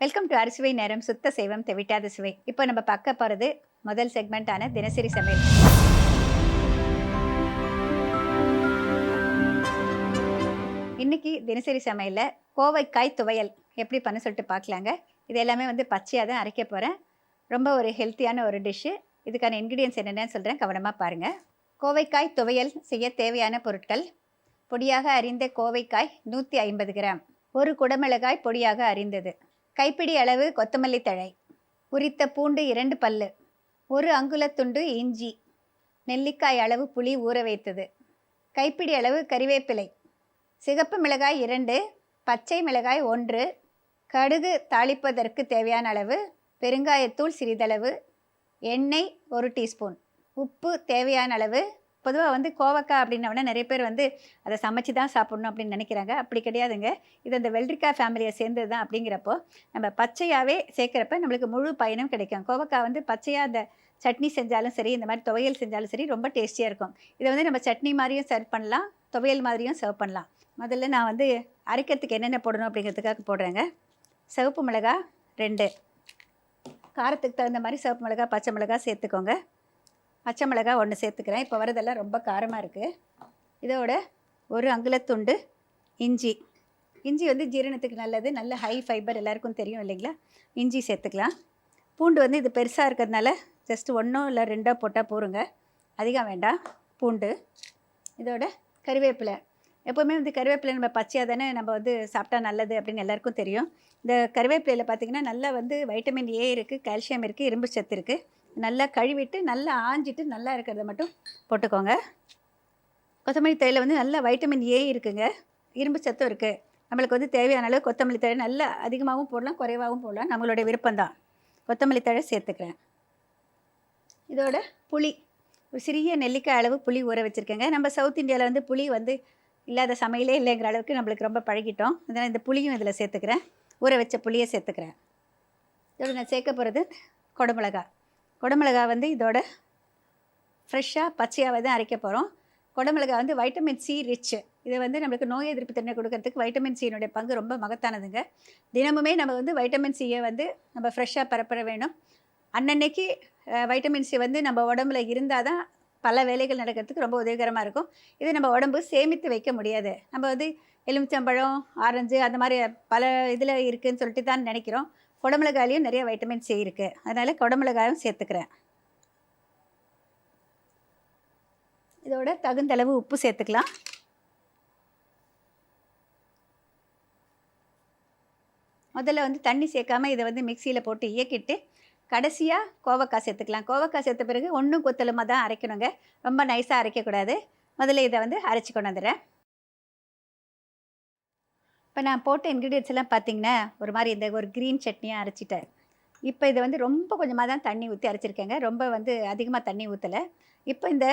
Welcome to அரிசுவை நேரம் சுத்த செய்வம் தெவிட்டாத சுவை. இப்போ நம்ம பார்க்க போகிறது முதல் செக்மெண்ட்டான தினசரி சமையல். இன்னைக்கு தினசரி சமையலில் கோவைக்காய் துவையல் எப்படி பண்ண சொல்லிட்டு பார்க்கலாங்க. இது எல்லாமே வந்து பச்சையாக தான் அரைக்க போகிறேன் ரொம்ப ஒரு ஹெல்த்தியான ஒரு டிஷ்ஷு இதுக்கான இன்க்ரீடியன்ஸ் என்னென்னு சொல்கிறேன் கவனமாக பாருங்கள் கோவைக்காய் துவையல் செய்ய தேவையான பொருட்கள். பொடியாக அறிந்த கோவைக்காய் நூற்றி ஐம்பது கிராம். ஒரு குடமிளகாய் பொடியாக அறிந்தது. கைப்பிடி அளவு கொத்தமல்லி தழை உரித்த பூண்டு இரண்டு பல்லு ஒரு அங்குலத்துண்டு இஞ்சி நெல்லிக்காய் அளவு புளி ஊற வைத்தது. கைப்பிடி அளவு கறிவேப்பிலை சிகப்பு மிளகாய் இரண்டு பச்சை மிளகாய் ஒன்று கடுகு தாளிப்பதற்கு தேவையான அளவு பெருங்காயத்தூள் சிறிதளவு எண்ணெய் ஒரு டீஸ்பூன் உப்பு தேவையான அளவு பொதுவாக வந்து கோவக்காய் அப்படின்னோடனே நிறைய பேர் வந்து அதை சமைச்சு தான் சாப்பிட்ணும் அப்படின்னு நினைக்கிறாங்க. அப்படி கிடையாதுங்க. இது அந்த வெள்ளரிக்காய் ஃபேமிலியை சேர்ந்தது தான் அப்படிங்கிறப்போ நம்ம பச்சையாகவே சேர்க்குறப்ப நம்மளுக்கு முழு பயனும் கிடைக்கும். கோவக்காய் வந்து பச்சையாக அந்த சட்னி செஞ்சாலும் சரி இந்த மாதிரி துவையல் செஞ்சாலும் சரி ரொம்ப டேஸ்டியாக இருக்கும். இதை வந்து நம்ம சட்னி மாதிரியும் சர்வ் பண்ணலாம் துவையல் மாதிரியும் சர்வ் பண்ணலாம். முதல்ல நான் வந்து அரைக்கிறதுக்கு என்னென்ன போடணும் அப்படிங்கிறதுக்காக போடுறேங்க. சிவப்பு மிளகா ரெண்டு. காரத்துக்கு தகுந்த மாதிரி சிவப்பு மிளகா பச்சை மிளகா சேர்த்துக்கோங்க. பச்சை மிளகா ஒன்று சேர்த்துக்கிறேன். இப்போ வரதெல்லாம் ரொம்ப காரமாக இருக்குது இதோட ஒரு அங்குலத்துண்டு இஞ்சி. இஞ்சி வந்து ஜீரணத்துக்கு நல்லது. நல்ல ஹை ஃபைபர் எல்லாருக்கும் தெரியும் இல்லைங்களா? இஞ்சி சேர்த்துக்கலாம். பூண்டு வந்து இது பெருசாக இருக்கிறதுனால ஜஸ்ட் ஒன்றோ இல்லை ரெண்டோ போட்டால் போருங்க. அதிகம் வேண்டாம். பூண்டு. இதோட கறிவேப்பிலை எப்போவுமே வந்து கருவேப்பிலை நம்ம பச்சையாக தானே நம்ம வந்து சாப்பிட்டா நல்லது அப்படின்னு எல்லாருக்கும் தெரியும். இந்த கருவேப்பிலையில் பார்த்திங்கன்னா நல்லா வந்து வைட்டமின் ஏ இருக்குது கால்சியம் இருக்குது இரும்பு சத்து இருக்குது நல்லா கழுவிட்டு நல்லா ஆஞ்சிட்டு நல்லா இருக்கிறத மட்டும் போட்டுக்கோங்க. கொத்தமல்லி தழையில் வந்து நல்ல வைட்டமின் ஏ இருக்குங்க. இரும்பு சத்தும் இருக்குது நம்மளுக்கு வந்து தேவையான அளவு கொத்தமல்லி தழை நல்லா அதிகமாகவும் போடலாம் குறைவாகவும் போடலாம். நம்மளுடைய விருப்பம்தான் கொத்தமல்லி தழை சேர்த்துக்கிறேன். இதோட புளி ஒரு சிறிய நெல்லிக்காய் அளவு புளி ஊற வச்சுருக்கேங்க. நம்ம சவுத் இந்தியாவில் வந்து புளி வந்து இல்லாத சமையலே இல்லைங்கிற அளவுக்கு நம்மளுக்கு ரொம்ப பழகிட்டோம். அதனால் இந்த புளியும் இதில் சேர்த்துக்கிறேன். ஊற வச்ச புளியை சேர்த்துக்கிறேன். இதோட நான் சேர்க்க போகிறது கொடமிளகாய். குடமிளகா வந்து இதோட ஃப்ரெஷ்ஷாக பச்சையாகவே தான் அரைக்க போகிறோம் குடமிளகா வந்து வைட்டமின் சி ரிச்சு இது வந்து நம்மளுக்கு நோய் எதிர்ப்பு தன்மை கொடுக்கறதுக்கு வைட்டமின் சியினுடைய பங்கு ரொம்ப மகத்தானதுங்க. தினமுமே நம்ம வந்து வைட்டமின் சியை வந்து நம்ம ஃப்ரெஷ்ஷாக பரப்பற வேணும். அன்னன்னைக்கு வைட்டமின் சி வந்து நம்ம உடம்புல இருந்தால் தான் பல வேலைகள் நடக்கிறதுக்கு ரொம்ப உதவிகரமாக இருக்கும். இது நம்ம உடம்பு சேமித்து வைக்க முடியாது. நம்ம வந்து எலுமிச்சம்பழம் ஆரஞ்சு அந்த மாதிரி பல இதில் இருக்குதுன்னு சொல்லிட்டு தான் நினைக்கிறோம். குடமிளகாயிலையும் நிறைய வைட்டமின் சி இருக்குது அதனால் குடமிளகாயும் சேர்த்துக்கிறேன். இதோட தகுந்தளவு உப்பு சேர்த்துக்கலாம். முதல்ல வந்து தண்ணி சேர்க்காம இதை வந்து மிக்சியில் போட்டு இயக்கிட்டு கடைசியாக கோவக்காய் சேர்த்துக்கலாம். கோவக்காய் சேர்த்த பிறகு ஒன்றும் கொத்தலமாக தான் அரைக்கணுங்க. ரொம்ப நைஸாக அரைக்கக்கூடாது. முதல்ல இதை வந்து அரைச்சி கொண்டு வந்துடுறேன். இப்போ நான் போட்ட இன்க்ரீடியன்ஸ் எல்லாம் பார்த்தீங்கன்னா ஒரு மாதிரி இந்த ஒரு க்ரீன் சட்னியாக அரைச்சிட்டேன். இப்போ இதை வந்து ரொம்ப கொஞ்சமாக தான் தண்ணி ஊற்றி அரைச்சிருக்கேங்க. ரொம்ப வந்து அதிகமாக தண்ணி ஊற்றலை இப்போ இந்த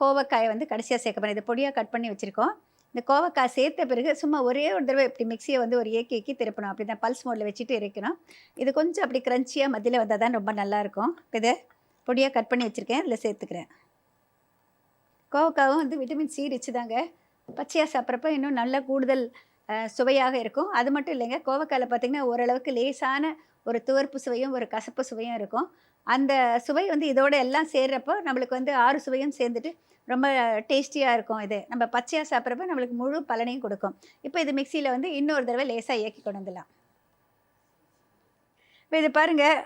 கோவக்காயை வந்து கடைசியாக சேர்க்க போகிறேன் இதை பொடியாக கட் பண்ணி வச்சுருக்கோம். இந்த கோவக்காய் சேர்த்த பிறகு சும்மா ஒரே ஒரு தடவை இப்படி மிக்சியை வந்து ஒரு ஏக்கி ஏக்கி திருப்பணும். அப்படி தான் பல்ஸ் மோடில் வச்சுட்டு இறைக்கணும். இது கொஞ்சம் அப்படி க்ரன்ச்சியாக மதியில் வந்தால் தான் ரொம்ப நல்லாயிருக்கும் இதை பொடியாக கட் பண்ணி வச்சுருக்கேன். இதில் சேர்த்துக்கிறேன். கோவக்காவும் வந்து விட்டமின் சி ரிச்சு தாங்க. பச்சையாக சாப்பிட்றப்ப இன்னும் நல்ல கூடுதல் சுவையாக இருக்கும். அது மட்டும் இல்லைங்க கோவக்காயில் பார்த்திங்கன்னா ஓரளவுக்கு லேசான ஒரு துவர்ப்பு சுவையும் ஒரு கசப்பு சுவையும் இருக்கும். அந்த சுவை வந்து இதோட எல்லாம் சேர்றப்போ நம்மளுக்கு வந்து ஆறு சுவையும் சேர்ந்துட்டு ரொம்ப டேஸ்டியாக இருக்கும் இது. நம்ம பச்சையாக சாப்பிட்றப்ப நம்மளுக்கு முழு பலனையும் கொடுக்கும். இப்போ இது மிக்சியில் வந்து இன்னொரு தடவை லேசாக இயக்கி கொண்டு வந்துடலாம். இப்போ இது பாருங்கள்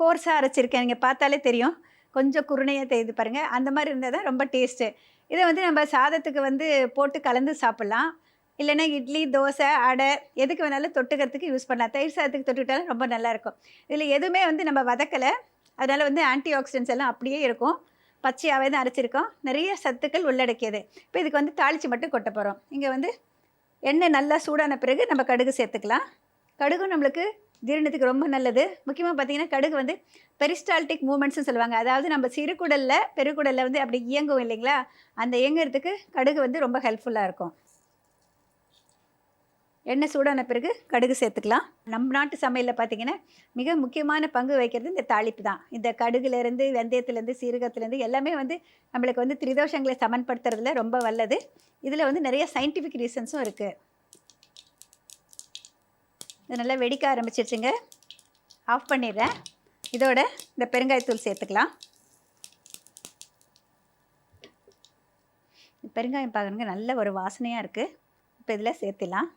கோர்ஸாக அரைச்சிருக்கேன். நீங்கள் பார்த்தாலே தெரியும். கொஞ்சம் குருணையாக தெரியுது பாருங்கள் அந்த மாதிரி இருந்தால் தான் ரொம்ப டேஸ்ட்டு. இதை வந்து நம்ம சாதத்துக்கு வந்து போட்டு கலந்து சாப்பிட்லாம். இல்லைன்னா இட்லி தோசை அடை எதுக்கு வேணாலும் தொட்டுக்கிறதுக்கு யூஸ் பண்ணலாம். தயிர் சாதத்துக்கு தொட்டுக்கிட்டாலும் ரொம்ப நல்லாயிருக்கும். இதில் எதுவுமே வந்து நம்ம வதக்கலை. அதனால் வந்து ஆன்டி ஆக்சிடென்ட்ஸ் எல்லாம் அப்படியே இருக்கும். பச்சையாகவே தான் அரைச்சிருக்கோம். நிறைய சத்துக்கள் உள்ளடக்கியது. இப்போ இதுக்கு வந்து தாளித்து மட்டும் கொட்ட போகிறோம் இங்கே வந்து எண்ணெய் நல்லா சூடான பிறகு நம்ம கடுகு சேர்த்துக்கலாம். கடுகும் நம்மளுக்கு ஜீரணத்துக்கு ரொம்ப நல்லது. முக்கியமாக பார்த்தீங்கன்னா கடுகு வந்து பெரிஸ்டால்டிக் மூமெண்ட்ஸ்னு சொல்லுவாங்க. அதாவது நம்ம சிறுகுடலில் பெருக்குடலில் வந்து அப்படி இயங்கும் இல்லைங்களா? அந்த இயங்குறதுக்கு கடுகு வந்து ரொம்ப ஹெல்ப்ஃபுல்லாக இருக்கும். எண்ணெய் சூடான பிறகு கடுகு சேர்த்துக்கலாம். நம்ம நாட்டு சமையலில் பார்த்தீங்கன்னா மிக முக்கியமான பங்கு வகிக்கிறது இந்த தாளிப்பு தான். இந்த கடுகுலேருந்து வெந்தயத்துலேருந்து சீரகத்துலேருந்து எல்லாமே வந்து நம்மளுக்கு வந்து திரிதோஷங்களை சமன்படுத்துறதுல ரொம்ப வல்லது. இதில் வந்து நிறைய சயின்டிஃபிக் ரீசன்ஸும் இருக்குது இது நல்லா வெடிக்க ஆரம்பிச்சிருச்சுங்க. ஆஃப் பண்ணிடுறேன். இதோட இந்த பெருங்காயத்தூள் சேர்த்துக்கலாம். பெருங்காயம் பார்க்கணுங்க நல்ல ஒரு வாசனையாக இருக்குது இப்போ இதில் சேர்த்திடலாம்.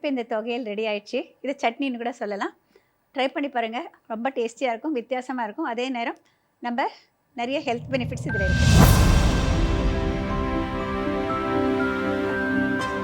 இப்போ இந்த தொகையில் ரெடி ஆயிடுச்சு. இது சட்னின்னு கூட சொல்லலாம். ட்ரை பண்ணி பாருங்கள் ரொம்ப டேஸ்டியாக இருக்கும் வித்தியாசமாக இருக்கும். அதே நேரம் நம்ம நிறைய ஹெல்த் பெனிஃபிட்ஸ் இதில் இருக்குது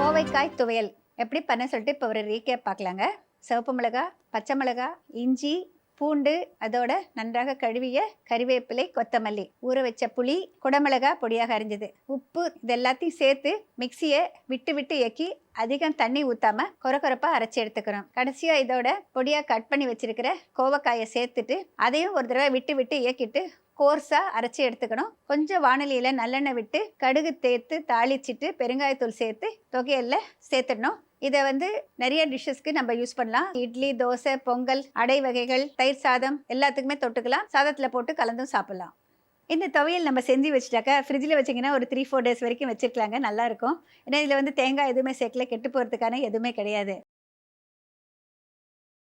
கோவைக்காய் துவையல். எப்படி பண்ண சொல்லிட்டு இப்போ ஒரு ரீகேப் பார்க்கலாங்க. சிவப்பு மிளகா பச்சை மிளகா இஞ்சி பூண்டு அதோட நன்றாக கழுவிய கறிவேப்பிலை கொத்தமல்லி ஊற வச்ச புளி குடமிளகா பொடியாக அரிஞ்சது. உப்பு இது எல்லாத்தையும் சேர்த்து மிக்சியை விட்டு விட்டு இயக்கி அதிகம் தண்ணி ஊற்றாம கொரகொரப்பா அரைச்சி எடுத்துக்கிறோம். கடைசியாக இதோட பொடியாக கட் பண்ணி வச்சுருக்கிற கோவக்காயை சேர்த்துட்டு அதையும் ஒரு தடவை விட்டு விட்டு இயக்கிட்டு கோர்ஸாக அரைச்சி எடுத்துக்கணும். கொஞ்சம் வானலியில் நல்லெண்ணெய் விட்டு கடுகு தேர்த்து தாளிச்சிட்டு பெருங்காயத்தூள் சேர்த்து தொகையில் சேர்த்துடணும். இதை வந்து நிறைய டிஷ்ஷஸ்க்கு நம்ம யூஸ் பண்ணலாம். இட்லி தோசை பொங்கல் அடை வகைகள் தயிர் சாதம் எல்லாத்துக்குமே தொட்டுக்கலாம். சாதத்தில் போட்டு கலந்தும் சாப்பிட்லாம். இந்த துவையல் நம்ம செஞ்சு வச்சுட்டாக்கா ஃப்ரிட்ஜில் வச்சிங்கன்னா ஒரு த்ரீ ஃபோர் டேஸ் வரைக்கும் வச்சுருக்கலாங்க. நல்லாயிருக்கும் ஏன்னா இதில் வந்து தேங்காய் எதுவுமே சேர்க்கல கெட்டு போகிறதுக்கான எதுவுமே கிடையாது.